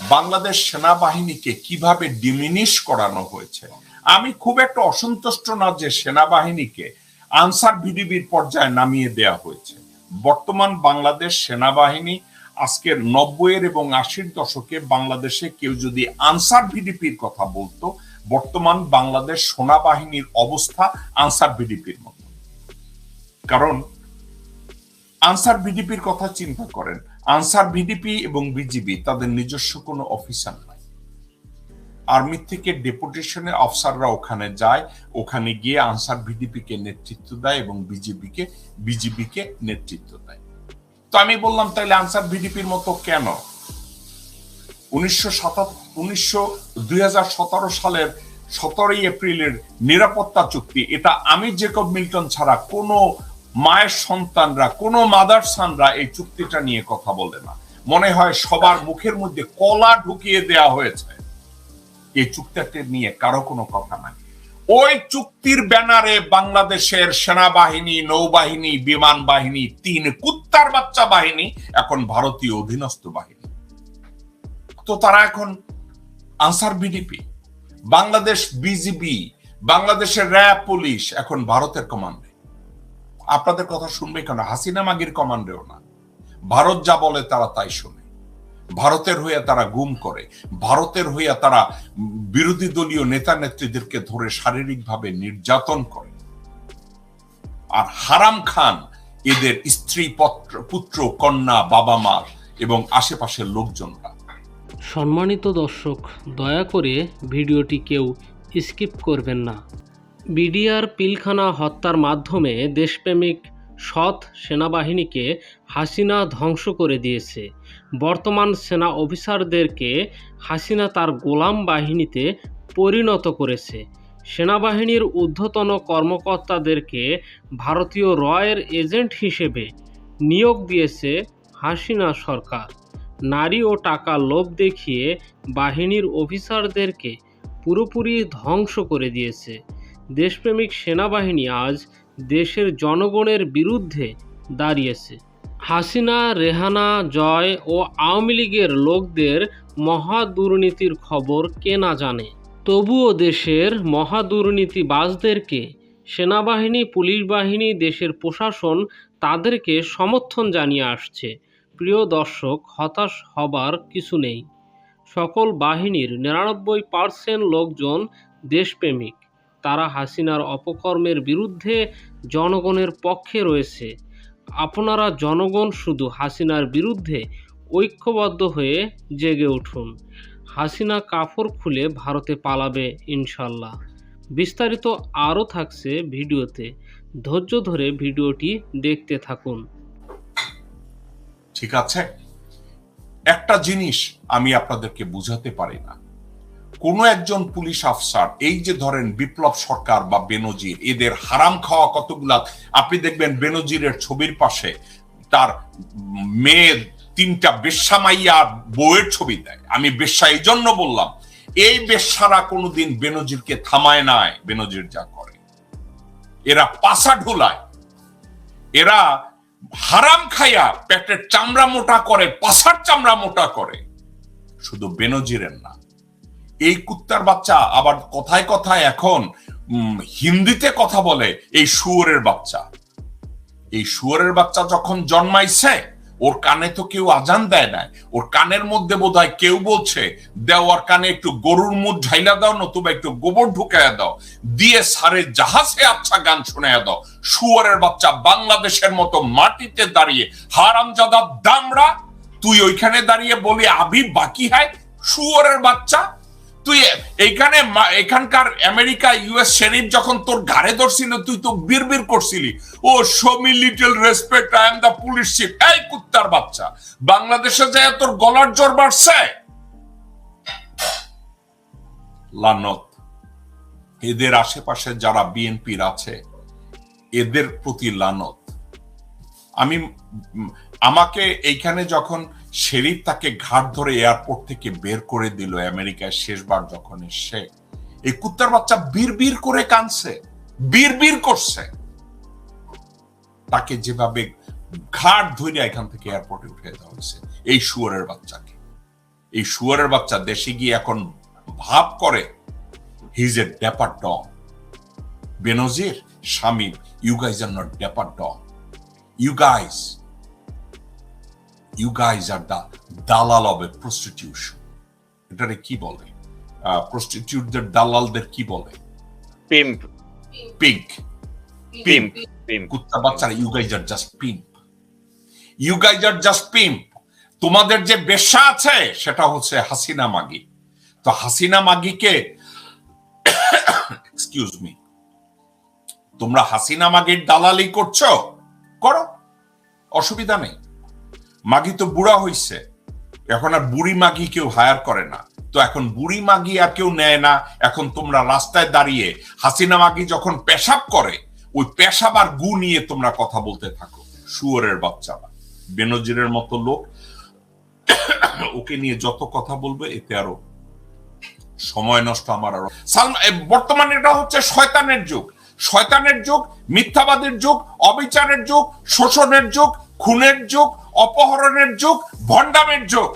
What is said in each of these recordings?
বাংলাদেশ সেনাবাহিনীকে কীভাবে ডিমিনিশ করানো হয়েছে? আমি খুব একটা অসন্তুষ্ট না যে সেনাবাহিনীকে আনসার ভিডিবির পর্যায়ে নামিয়ে দেয়া হয়েছে। বর্তমান বাংলাদেশ সেনাবাহিনী আজকের নব্বইয়ের এবং আশির দশকে বাংলাদেশে কেউ যদি আনসার ভিডিপির কথা বলতো, বর্তমান বাংলাদেশ সেনাবাহিনীর অবস্থা আনসার ভিডিপির মতো। কারণ, আনসার ভিডিপির কথা চিন্তা করেন আনসার ভিডিপি এবং বিজিবি তাদের নিজস্ব কোনো অফিসার নাই আর্মি থেকে ডেপুটেশনের অফিসাররা ওখানে যায়, ওখানে গিয়ে আনসার ভিডিপিকে নেতৃত্ব দেয় এবং বিজেপিকে বিজিবিকে নেতৃত্ব দেয়। তো আমি বললাম তাহলে আনসার ভিডিপির মতো কেন? উনিশশো উনিশশো দুই সালের সতেরোই এপ্রিলের নিরাপত্তা চুক্তি, এটা আমি জেকব মিল্টন ছাড়া কোনো মায়ের সন্তানরা, কোনো মাদার সানরা এই চুক্তিটা নিয়ে কথা বলে না। মনে হয় সবার মুখের মধ্যে কলা ঢুকিয়ে দেয়া হয়েছে। এই চুক্তিটা নিয়ে কারও কোনো কথা নাই। ওই চুক্তির ব্যানারে বাংলাদেশের সেনাবাহিনী, নৌবাহিনী, বিমান বাহিনী, তিন কুত্তার বাচ্চা বাহিনী, এখন ভারতীয় অধীনস্থ বাহিনী। তো তারা এখন আনসার বিডিপি। বাংলাদেশ বিজিবি, বাংলাদেশের র্যাব পুলিশ এখন ভারতের কমান্ডে। আপনাদের কথা শুনবে কেন? হাসিনা মাগির কমান্ডেও না। ভারত যা বলে তারা তাই শোনে। ভারতের হইয়া তারা গুম করে। ভারতের হইয়া তারা বিরোধী দলীয় নেতা নেত্রীদেরকে ধরে শারীরিকভাবে নির্যাতন করে। আর হারাম খান এদের স্ত্রী, পত্র কন্যা, বাবা মা এবং আশেপাশের লোকজনরা। সম্মানিত দর্শক, দয়া করে ভিডিওটি কেউ স্কিপ করবেন না। বিডিআর পিলখানা হত্যার মাধ্যমে দেশপ্রেমিক সৎ সেনাবাহিনীকে হাসিনা ধ্বংস করে দিয়েছে। বর্তমান সেনা অফিসারদেরকে হাসিনা তার গোলাম বাহিনীতে পরিণত করেছে। সেনাবাহিনীর ঊর্ধ্বতন কর্মকর্তাদেরকে ভারতীয় রয়ের এজেন্ট হিসেবে নিয়োগ দিয়েছে হাসিনা সরকার। নারী ও টাকা লোভ দেখিয়ে বাহিনীর অফিসারদেরকে পুরোপুরি ধ্বংস করে দিয়েছে। দেশপ্রেমিক সেনাবাহিনী আজ দেশের জনগণের বিরুদ্ধে দাঁড়িয়েছে। হাসিনা, রেহানা, জয় ও আওয়ামী লীগের লোকদের মহা দুর্নীতির খবর কে না জানে? তবুও দেশের মহা দুর্নীতিবাজদেরকে সেনাবাহিনী, পুলিশ বাহিনী, দেশের প্রশাসন তাদেরকে সমর্থন জানিয়ে আসছে। প্রিয় দর্শক, হতাশ হবার কিছু নেই। সকল বাহিনীর নিরানব্বই পার্সেন্ট লোকজন দেশপ্রেমিক। তারা হাসিনার অপকর্মের বিরুদ্ধে জনগণের পক্ষে রয়েছে। আপনারা জনগণ শুধু হাসিনার বিরুদ্ধে ঐক্যবদ্ধ হয়ে জেগে উঠুন। হাসিনা কাপড় খুলে ভারতে পালাবে ইনশাল্লাহ বিস্তারিত আরও থাকছে ভিডিওতে। ধৈর্য ধরে ভিডিওটি দেখতে থাকুন। ঠিক আছে? একটা জিনিস আমি আপনাদেরকে বুঝাতে পারি না। কোন একজন পুলিশ আফসার এই যে ধরেন বিপ্লব সরকার বা বেনজির, এদের হারাম খাওয়া কতগুলা, আপনি দেখবেন বেনজিরের ছবির পাশে তার মেয়ে তিনটা বেশ্যা মাইয়া বউয়ের ছবি দেয়। আমি বেশ্যা এই জন্য বললাম, এই বেশ্যারা কোনোদিন বেনজিরকে থামায় নাই, বেনজির যা করে। এরা পাশা ঢুলায়। এরা হারাম খাইয়া পেটের চামড়া মোটা করে পাশার চামড়া মোটা করে। শুধু বেনজিরের না এই কুত্তার বাচ্চা আবার কথায় কথায় এখন হিন্দিতে কথা বলে এই শুয়োরের বাচ্চা। এই শুয়োরের বাচ্চা যখন জন্মাইছে, ওর কানে তো কেউ আজান দেয় না ওর কানের মধ্যে বোধ কেউ বলছে দেওয়ার কানে একটু গরুর মুখ ঝাইলা দাও, নতুবা একটু গোবর ঢুকাইয়া দাও। দিয়ে সারে জাহাজে আচ্ছা গান শুনাইয়া দাও। শুয়ারের বাচ্চা বাংলাদেশের মতো মাটিতে দাঁড়িয়ে, হারামজাদা দামড়া, তুই ওইখানে দাঁড়িয়ে বলি আবি বাকি হয়? শুয়ারের বাচ্চা তুই এইখানে এখানকার আমেরিকা ইউএস শেরিফ যখন তোর ঘাড়ে ধরছিল, তুই তো বীর করছিলি। ও show me little respect I am the police chief এই কুত্তার বাচ্চা, বাংলাদেশে যায় তোর গলার জোর বাড়ছে? লানত, এদের আশেপাশে যারা বিএনপির আছে, এদের প্রতি লানত। আমি আমাকে এইখানে যখন শেরিফ তাকে ঘাট ধরে এয়ারপোর্ট থেকে বের করে দিল আমেরিকায় শেষবার যখন এসে। এই কুত্তার বাচ্চা বীর করে কানছে বীর করছে। তাকে যেভাবে ঘাট ধরে এখান থেকে এয়ারপোর্টে উঠে দেওয়া হয়েছে, এই শুয়ারের বাচ্চাকে। এই শুয়ারের বাচ্চা দেশে গিয়ে এখন ভাব করে he's a dapper dog Benazir Shamim you guys are not dapper dog you guys you guys are the দালাল অব এ প্রস্টিটিউশন এটারে কি বলে? প্রস্টিটিউটদের দালালদের কি বলে? পিম্প পিঙ্ক পিম্প পিম্প কুত্তা বাচ্চারা you guys are just pimp you guys are just pimp তোমাদের যে বেশ্যা আছে সেটা হচ্ছে হাসিনা মাগি। তো হাসিনা মাগিকে এক্সকিউজ মি তোমরা হাসিনা মাগির দালালি করছ? করো। অসুবিধা নেই। মাগি তো বুড়া হইছে। এখন আর বুড়ি মাগি কেউ হায়ার করে না। তো এখন বুড়ি মাগি আর কেউ নেয় না। এখন তোমরা রাস্তায় দাঁড়িয়ে হাসিনা মাগি যখন পেশাব করে, ওই পেশাব আর গু নিয়ে তোমরা কথা বলতে থাকো। শুয়োরের বাচ্চারা। বেনজিরের মতো লোক। ওকে নিয়ে যত কথা বলবে, এতে আরও সময় নষ্ট আমার আরও। বর্তমানে এটা হচ্ছে শয়তানের যুগ। শয়তানের যুগ, মিথ্যাবাদের যুগ, অবিচারের যুগ, শোষণের যুগ, খুনের যুগ অপহরণের যুগ, ভণ্ডামের যুগ।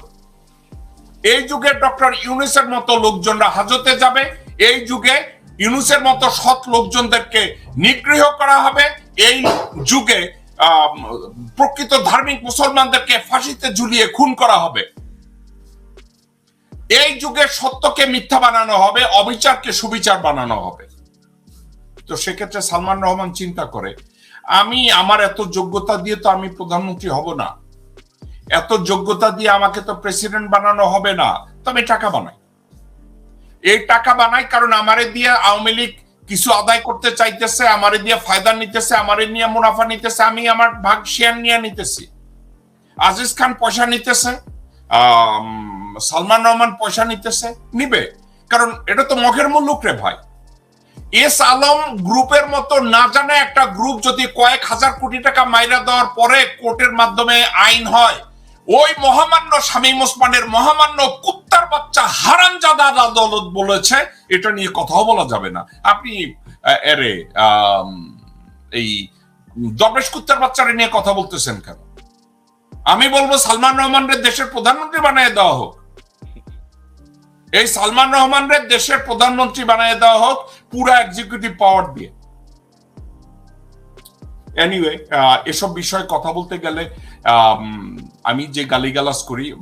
এই যুগে ডক্টর ইউনুসের মতো লোকজনরা হাজতে যাবে, এই যুগে ইউনুসের মতো সৎ লোকজনদেরকে নিগৃহ করা হবে, এই যুগে প্রকৃত ধার্মিক মুসলমানদেরকে ফাঁসিতে ঝুলিয়ে খুন করা হবে। এই যুগে সত্যকে মিথ্যা বানানো হবে, অবিচারকে সুবিচার বানানো হবে। তো সেক্ষেত্রে সালমান রহমান চিন্তা করে, আমি আমার এত যোগ্যতা দিয়ে তো আমি প্রধানমন্ত্রী হব না। এত যোগ্যতা দিয়ে আমাকে তো প্রেসিডেন্ট বানানো হবে না, তবে টাকা বানাই। এই টাকা বানাই কারণ আমারে দিয়ে আওয়ামী লীগ কিছু আদায় করতে চাইতেছে, আমারে দিয়ে ফায়দা নিতেছে, আমারে নিয়ে মুনাফা নিতেছে, আমি আমার ভাগ শেয়ার নিয়ে নিতেছি। আজিজ খান পয়সা নিতেছে সালমান রহমান পয়সা নিতেছে, নিবে। কারণ এটা তো মগের মুল্লুক রে ভাই। এস আলম গ্রুপের মতো না জানে একটা গ্রুপ যদি কয়েক হাজার কোটি টাকা মাইরা দেওয়ার পরে কোর্টের মাধ্যমে আইন হয় ওই মহামান্য শামীম ওসমানের মহামান্য কুত্তার বাচ্চা হারামজাদা আদালত বলেছে, এটা নিয়ে কথাও বলা যাবে না। আপনি এরে এই দরবেশ কুত্তার বাচ্চারে নিয়ে কথা বলতেছেন কেন? আমি বলব সালমান রহমানের দেশের প্রধানমন্ত্রী বানিয়ে দেওয়া হোক। এই সালমান রহমানের দেশের প্রধানমন্ত্রী বানিয়ে দেওয়া হোক, পুরো এক্সিকিউটিভ পাওয়ার দিয়ে। এনিওয়ে এসব বিষয়ে কথা বলতে গেলে আম, আমি যে গালিগালাজ করি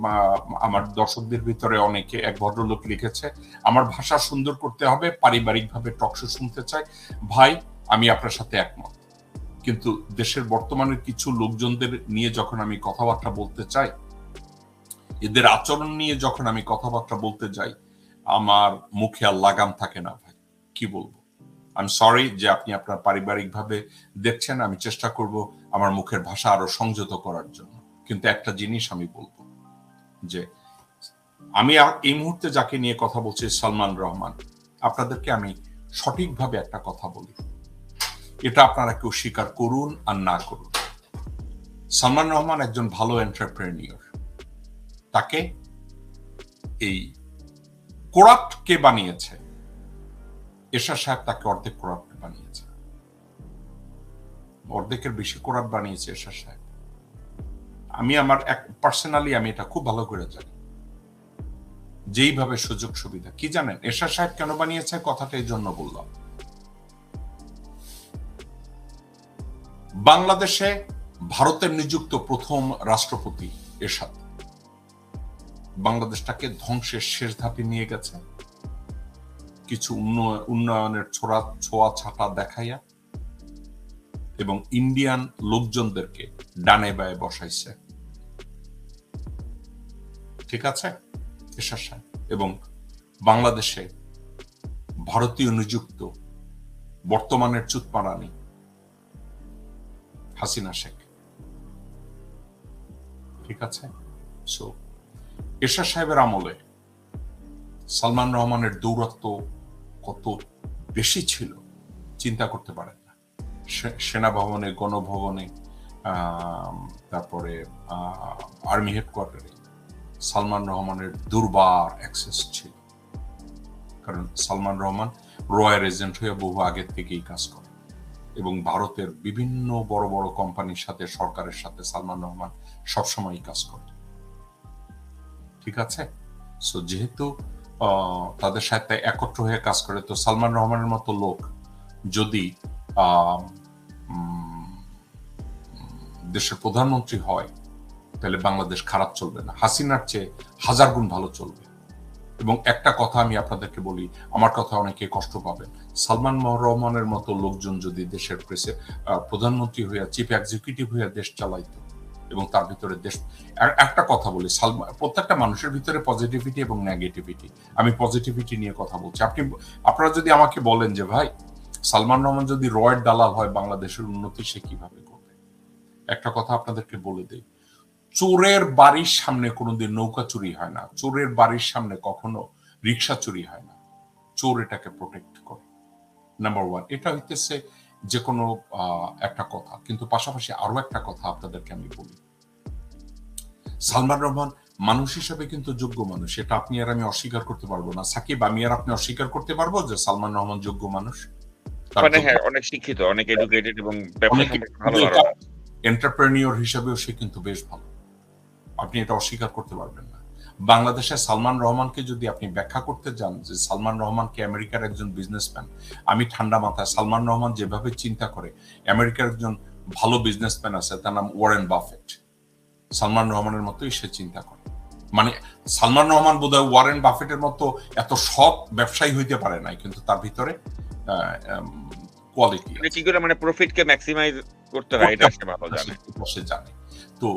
আমার দর্শকদের ভিতরে অনেকে এক ভদ্রলোক লিখেছে আমার ভাষা সুন্দর করতে হবে পারিবারিকভাবে টকশো শুনতে চাই। ভাই আমি আপনার সাথে একমত। কিন্তু দেশের বর্তমানের কিছু লোকজনদের নিয়ে যখন আমি কথাবার্তা বলতে চাই এদের আচরণ নিয়ে যখন আমি কথাবার্তা বলতে যাই আমার মুখে আর লাগাম থাকে না ভাই। কি বলব? আই সরি যে আপনি আপনার পারিবারিকভাবে দেখছেন আমি চেষ্টা করব আমার মুখের ভাষা আরও সংযত করার জন্য। কিন্তু একটা জিনিস আমি বলব, যে আমি এই মুহূর্তে যাকে নিয়ে কথা বলছি সালমান রহমান, আপনাদেরকে আমি সঠিকভাবে একটা কথা বলি। এটা আপনারা কেউ স্বীকার করুন আর না করুন। সালমান রহমান একজন ভালো এন্টারপ্রেনিয়র তাকে এই কোরাপ্ট কে বানিয়েছে? এরশাদ সাহেব তাকে অর্ধেক কোরাপ্ট বানিয়েছে। অর্ধেকের বেশি কোরাপ্ট বানিয়েছে এরশাদ সাহেব। আমি আমার এক পার্সোনালি আমি এটা খুব ভালো করে জানি। যেইভাবে সুযোগ সুবিধা। কি জানেন? এরশাদ সাহেব কেন বানিয়েছে? কথাটা এই জন্য বললাম। বাংলাদেশে ভারতের নিযুক্ত প্রথম রাষ্ট্রপতি এরশাদ। বাংলাদেশটাকে ধ্বংসের শেষ ধাপে নিয়ে গেছে। কিছু উন্নয়- উন্নয়নের ছোড়া, ছোঁয়া ছাটা দেখাইয়া এবং ইন্ডিয়ান লোকজনদেরকে ডানে বায়ে বসাইছে। ঠিক আছে? এরশাদ সাহেব এবং বাংলাদেশে ভারতীয় নিযুক্ত বর্তমানের চুতপাড়ানি হাসিনা শেখ। ঠিক আছে? সো এরশাদ সাহেবের আমলে সালমান রহমানের দৌরত্ব কত বেশি ছিল, চিন্তা করতে পারেন না। সে- সেনাভবনে, গণভবনে তারপরে আর্মি হেডকোয়ার্টারে সালমান রহমানের দুর্বার অ্যাক্সেস ছিল। কারণ সালমান রহমান রয়্যাল এজেন্ট হয়ে বহু আগের থেকেই কাজ করে এবং ভারতের বিভিন্ন বড় বড় কোম্পানির সাথে, সরকারের সাথে সালমান রহমান সবসময়ই কাজ করে ঠিক আছে? সো যেহেতু তাদের সাথে একত্র হয়ে কাজ করে, তো সালমান রহমানের মতো লোক যদি দেশের প্রধানমন্ত্রী হয় তাহলে বাংলাদেশ খারাপ চলবে না। হাসিনার চেয়ে হাজার গুণ ভালো চলবে। এবং একটা কথা আমি আপনাদেরকে বলি, আমার কথা অনেকে কষ্ট পাবেন। সালমান রহমানের মতো লোকজন যদি দেশের প্রেসে প্রধানমন্ত্রী হইয়া চিফ এক্সিকিউটিভ হইয়া দেশ চালাইতো, এবং তার ভিতরে দেশ একটা কথা বলি সালমান প্রত্যেকটা মানুষের ভিতরে পজিটিভিটি এবং নেগেটিভিটি আমি পজিটিভিটি নিয়ে কথা বলছি। আপনি, আপনারা যদি আমাকে বলেন যে, ভাই, সালমান রহমান যদি রয়ের দালাল হয়, বাংলাদেশের উন্নতি সে কীভাবে করবে? একটা কথা আপনাদেরকে বলে দেই। চোরের বাড়ির সামনে কোনোদিন নৌকা চুরি হয় না। চোরের বাড়ির সামনে কখনো রিক্সা চুরি হয় না। চোর এটাকে প্রোটেক্ট করে। নাম্বার ওয়ান এটা হইতেছে যে কোনো একটা কথা। কিন্তু পাশাপাশি আরও একটা কথা আপনাদেরকে আমি বলি। সালমান রহমান মানুষ হিসেবে কিন্তু যোগ্য মানুষ। এটা আপনি আর আমি অস্বীকার করতে পারব না। সাকিব আমি আর আপনি অস্বীকার করতে পারব যে সালমান রহমান যোগ্য মানুষ। মানে হ্যাঁ অনেক শিক্ষিত অনেক এডুকেটেড এবং এন্টারপ্রেনিয়র হিসেবেও সে কিন্তু বেশ ভালো। আপনি এটা অস্বীকার করতে পারবেন না। বাংলাদেশে সালমান রহমানকে যদি আপনি ব্যাখ্যা করতে যান যে সালমান রহমানকে আমেরিকার একজন বিজনেসম্যান আমি ঠান্ডা মাথায় সালমান রহমান যেভাবে চিন্তা করে আমেরিকার একজন ভালো বিজনেসম্যান আছে তার নাম ওয়ারেন বাফেট। সালমান রহমানের মতোই সে চিন্তা করে। মানে সালমান রহমান বোধহয় ওয়ারেন বাফেটের মতো এত সৎ ব্যবসায়ী হইতে পারে নাই কিন্তু তার ভিতরে কোয়ালিটি মানে কি করে মানে প্রফিট কে ম্যাক্সিমাইজ করতে হয় এটা সে ভালো জানে। সে জানে। তো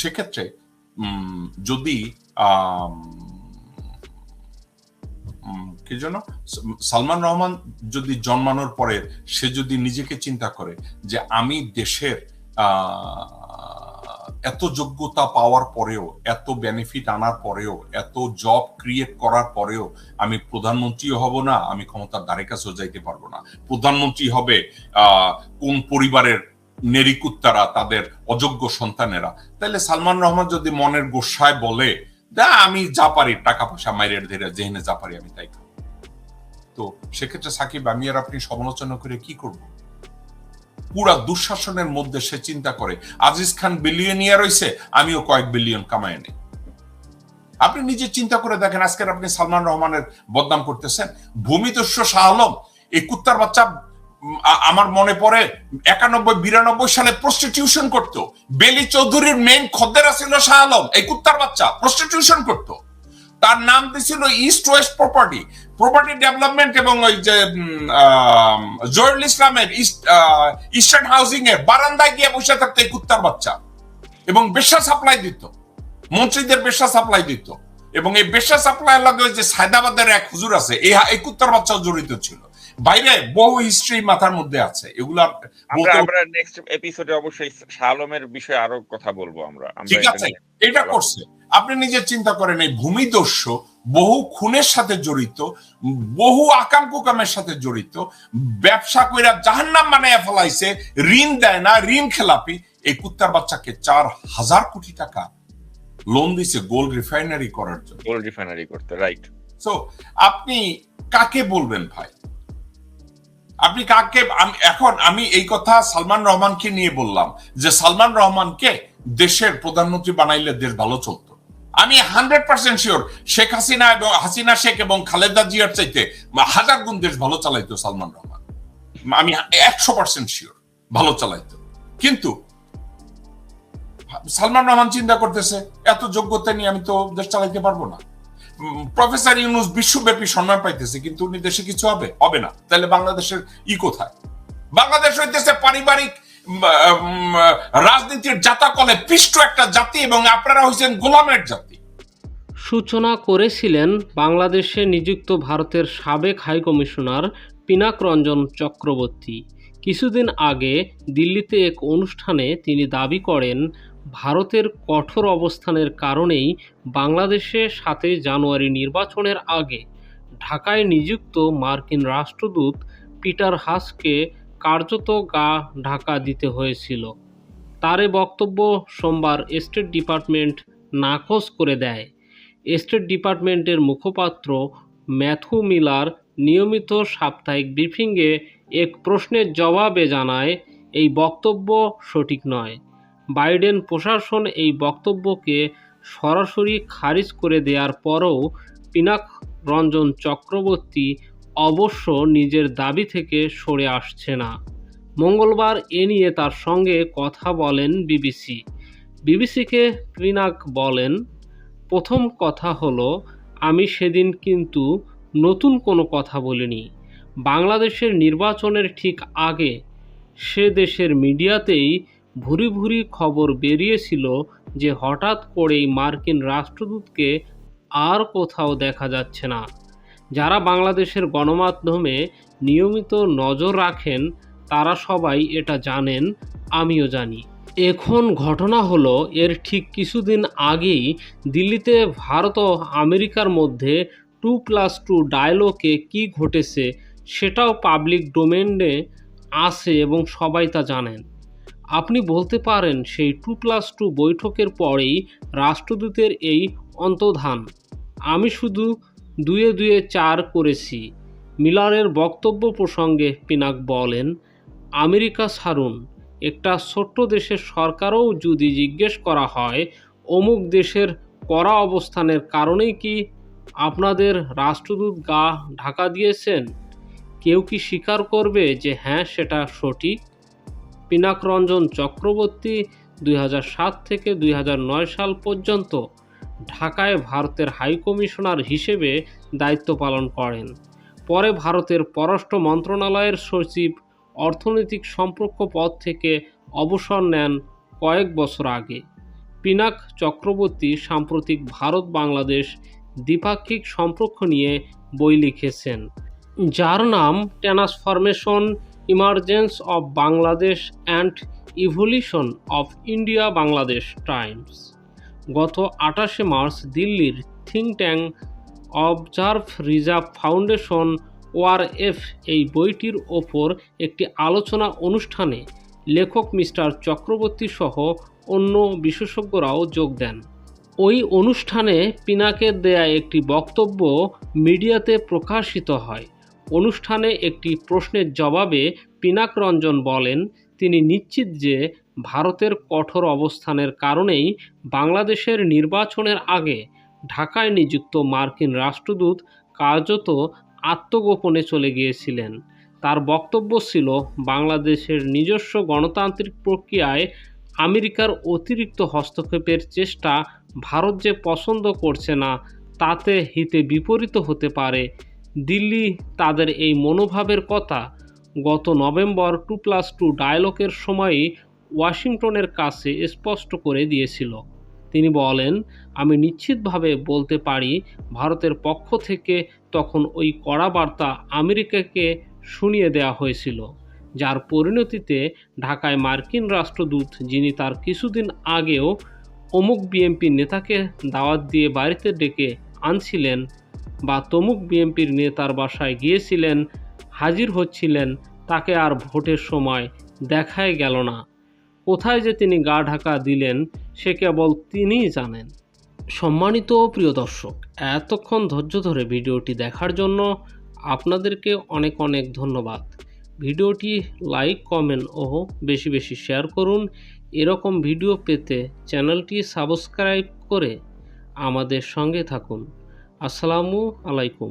সেক্ষেত্রে যদি কি যেন? সালমান রহমান যদি জন্মানোর পরে সে যদি নিজেকে চিন্তা করে যে আমি দেশের এত যোগ্যতা পাওয়ার পরেও, এত বেনিফিট আনার পরেও, এত জব ক্রিয়েট করার পরেও আমি প্রধানমন্ত্রীও হব না, আমি ক্ষমতার দ্বারে কাছেও যাইতে পারব না। প্রধানমন্ত্রী হবে কোন পরিবারের নেরিকুত্তারা, তাদের অযোগ্য সন্তানেরা। তাহলে সালমান রহমান যদি মনের গোসায় বলে, দা, আমি যা পারি, টাকা পয়সা মাইরের ধীরে, যেহেনে যা পারি আমি তাই তো সেক্ষেত্রে সাকিব আমি আর আপনি সমালোচনা করে কি করব? পুরা দুঃশাসনের মধ্যে সে চিন্তা করে, আজিজ খান বিলিয়নিয়ার হইছে, আমিও কয়েক বিলিয়ন কামায় নেই। আপনি নিজে চিন্তা করে দেখেন, আজকের আপনি সালমান রহমানের বদনাম করতেছেন। ভূমিদস্যু শাহ আলম, এই কুত্তার বাচ্চা আমার মনে পড়ে একানব্বই বিরানব্বই সালে প্রস্টিটিউশন করতো। বেলি চৌধুরীর মেইন খদ্দের ছিল শাহ আলম এই কুত্তার বাচ্চা প্রস্টিটিউশন করতো। তার নাম দিছিল east west property property development এবং ওই যে উম, ইসলামের ইস্টার্ন হাউজিং এর বারান্দায় গিয়ে বসে থাকতো এই কুত্তার বাচ্চা। এবং বেশ্যা সাপ্লাই দিত। মন্ত্রীদের বেশ্যা সাপ্লাই দিত। এবং এই বেশ্যা সাপ্লাই লাগে যে সায়দাবাদের এক হুজুর আছে এই কুত্তার বাচ্চাও জড়িত ছিল। বাইরে বহু হিস্ট্রি মাথার মধ্যে আছে। এগুলা আমরা আমরা নেক্সট এপিসোডে অবশ্যই শাহ আলমের বিষয়ে আরও কথা বলব আমরা। আমরা ঠিক আছে এটা করছে। আপনি নিজে চিন্তা করেন এই ভূমিদস্য বহু খুনের সাথে জড়িত বহু আকাম কুকামের সাথে জড়িত ব্যবসা কইরা জাহান্নাম বানাইয়া ফেলাইছে ঋণ দেয় না ঋণ খেলাপি। এই কুত্তার বাচ্চাকে চার হাজার কোটি টাকা লোন দিছে গোল্ড রিফাইনারি করার জন্য। গোল্ড রিফাইনারি করতে রাইট সো আপনি কাকে বলবেন ভাই? আপনি কাকে এখন আমি এই কথা সালমান রহমানকে নিয়ে বললাম যে সালমান রহমানকে দেশের প্রধানমন্ত্রী বানাইলে দেশ ভালো চলতো। আমি hundred percent sure Sheikh Hasina এবং হাসিনা শেখ এবং খালেদা জিয়ার চাইতে হাজার গুণ দেশ ভালো চালাইতো সালমান রহমান। আমি একশো পার্সেন্ট শিওর ভালো চালাইতো। কিন্তু সালমান রহমান চিন্তা করতেছে, এত যোগ্যতা নিয়ে আমি তো দেশ চালাইতে পারব না। প্রফেসর ইউনুস বিশ্বব্যাপী সম্মান পাইতেছে, কিন্তু উনি দেশে কিছু হবে? হবে না। তাহলে বাংলাদেশের ই কোথায়? বাংলাদেশ হইতেছে পারিবারিক রাজনীতির জাতাকলে পিষ্ট একটা জাতি এবং আপনারা হইছেন গোলামের জাতি। সূচনা করেছিলেন বাংলাদেশে নিযুক্ত ভারতের সাবেক হাই কমিশনার পিনাক রঞ্জন চক্রবর্তী। কিছুদিন আগে দিল্লিতে এক অনুষ্ঠানে তিনি দাবি করেন ভারতের কঠোর অবস্থানের কারণেই বাংলাদেশে সাতই জানুয়ারি নির্বাচনের আগে ঢাকায় নিযুক্ত মার্কিন রাষ্ট্রদূত পিটার হাসকে কার্যত গা ঢাকা দিতে হয়েছিল। তার বক্তব্য সোমবার স্টেট ডিপার্টমেন্ট নাকচ করে দেয়। স্টেট ডিপার্টমেন্টের মুখপাত্র ম্যাথু মিলার নিয়মিত সাপ্তাহিক ব্রিফিংয়ে এক প্রশ্নের জবাবে জানায়, এই বক্তব্য সঠিক নয়। বাইডেন প্রশাসন এই বক্তব্যকে সরাসরি খারিজ করে দেওয়ার পরও পিনাক রঞ্জন চক্রবর্তী অবশ্য নিজের দাবি থেকে সরে আসছে না। মঙ্গলবার এ নিয়ে তার সঙ্গে কথা বলেন বিবিসি। বিবিসিকে পিনাক বলেন, প্রথম কথা হলো, আমি সেদিন কিন্তু নতুন কোনো কথা বলিনি। বাংলাদেশের নির্বাচনের ঠিক আগে সে দেশের মিডিয়াতেই ভুরি ভুরি খবর বেরিয়েছিল যে হঠাৎ করেই মার্কিন রাষ্ট্রদূতকে আর কোথাও দেখা যাচ্ছে না। যারা বাংলাদেশের গণমাধ্যমে নিয়মিত নজর রাখেন, তারা সবাই এটা জানেন, আমিও জানি। এখন ঘটনা হলো, এর ঠিক কিছুদিন আগেই দিল্লিতে ভারত ও আমেরিকার মধ্যে টু প্লাস টু ডায়লগে কী ঘটেছে, সেটাও পাবলিক ডোমেনে আসে এবং সবাই তা জানেন। আপনি বলতে পারেন সেই টু প্লাস টু বৈঠকের পরেই রাষ্ট্রদূতের এই অন্তর্ধান। আমি শুধু দুয়ে দুয়ে চার করেছি। মিলারের বক্তব্য প্রসঙ্গে পিনাক বলেন, আমেরিকা ছাড়ুন, একটা ছোট্ট দেশের সরকারও যদি জিজ্ঞেস করা হয়, অমুক দেশের করা অবস্থানের কারণেই কি আপনাদের রাষ্ট্রদূত গা ঢাকা দিয়েছেন? কেউ কি স্বীকার করবে যে হ্যাঁ সেটা সঠিক? পিনাক রঞ্জন চক্রবর্তী দুই হাজার সাত থেকে দুই হাজার নয় সাল পর্যন্ত ঢাকায় ভারতের হাইকমিশনার হিসেবে দায়িত্ব পালন করেন। পরে ভারতের পররাষ্ট্র মন্ত্রণালয়ের সচিব অর্থনৈতিক সম্পর্ক পদ থেকে অবসর নেন কয়েক বছর আগে। পিনাক চক্রবর্তী সাম্প্রতিক ভারত বাংলাদেশ দ্বিপাক্ষিক সম্পর্ক নিয়ে বই লিখেছেন, যার নাম transformation emergence of Bangladesh and evolution of India Bangladesh Times গত আঠাশে মার্চ দিল্লির think tank observer research foundation ORF এই বইটির ওপর একটি আলোচনা অনুষ্ঠানে লেখক মিস্টার চক্রবর্তী সহ অন্য বিশেষজ্ঞরাও যোগ দেন। ওই অনুষ্ঠানে পিনাকের দেয়া একটি বক্তব্য মিডিয়াতে প্রকাশিত হয়। অনুষ্ঠানে একটি প্রশ্নের জবাবে পিনাক রঞ্জন বলেন, তিনি নিশ্চিত যে ভারতের কঠোর অবস্থানের কারণেই বাংলাদেশের নির্বাচনের আগে ঢাকায় নিযুক্ত মার্কিন রাষ্ট্রদূত কার্যত আত্মগোপনে চলে গিয়েছিলেন। তার বক্তব্য ছিল, বাংলাদেশের নিজস্ব গণতান্ত্রিক প্রক্রিয়ায় আমেরিকার অতিরিক্ত হস্তক্ষেপের চেষ্টা ভারত যে পছন্দ করছে না, তাতে হিতে বিপরীত হতে পারে। দিল্লি তাদের এই মনোভাবের কথা গত নভেম্বর টু প্লাস টু ডায়লগের সময়ই ওয়াশিংটনের কাছে স্পষ্ট করে দিয়েছিল। তিনি বলেন, আমি নিশ্চিতভাবে বলতে পারি, ভারতের পক্ষ থেকে তখন ওই কড়া বার্তা আমেরিকাকে শুনিয়ে দেওয়া হয়েছিল, যার পরিণতিতে ঢাকায় মার্কিন রাষ্ট্রদূত, যিনি তার কিছুদিন আগেও অমুক বিএমপি নেতাকে দাওয়াত দিয়ে বাড়িতে ডেকে আনছিলেন বা তমুক বিএনপির নেতার বাসায় গিয়েছিলেন, হাজির হচ্ছিলেন, তাকে আর ভোটের সময় দেখাই গেল না। কোথায় যে তিনি গা ঢাকা দিলেন, সে কেবল তিনিই জানেন। সম্মানিত প্রিয় দর্শক, এতক্ষণ ধৈর্য ধরে ভিডিওটি দেখার জন্য আপনাদেরকে অনেক অনেক ধন্যবাদ। ভিডিওটি লাইক, কমেন্ট ও বেশি বেশি শেয়ার করুন। এরকম ভিডিও পেতে চ্যানেলটি সাবস্ক্রাইব করে আমাদের সঙ্গে থাকুন। আসসালামু আলাইকুম।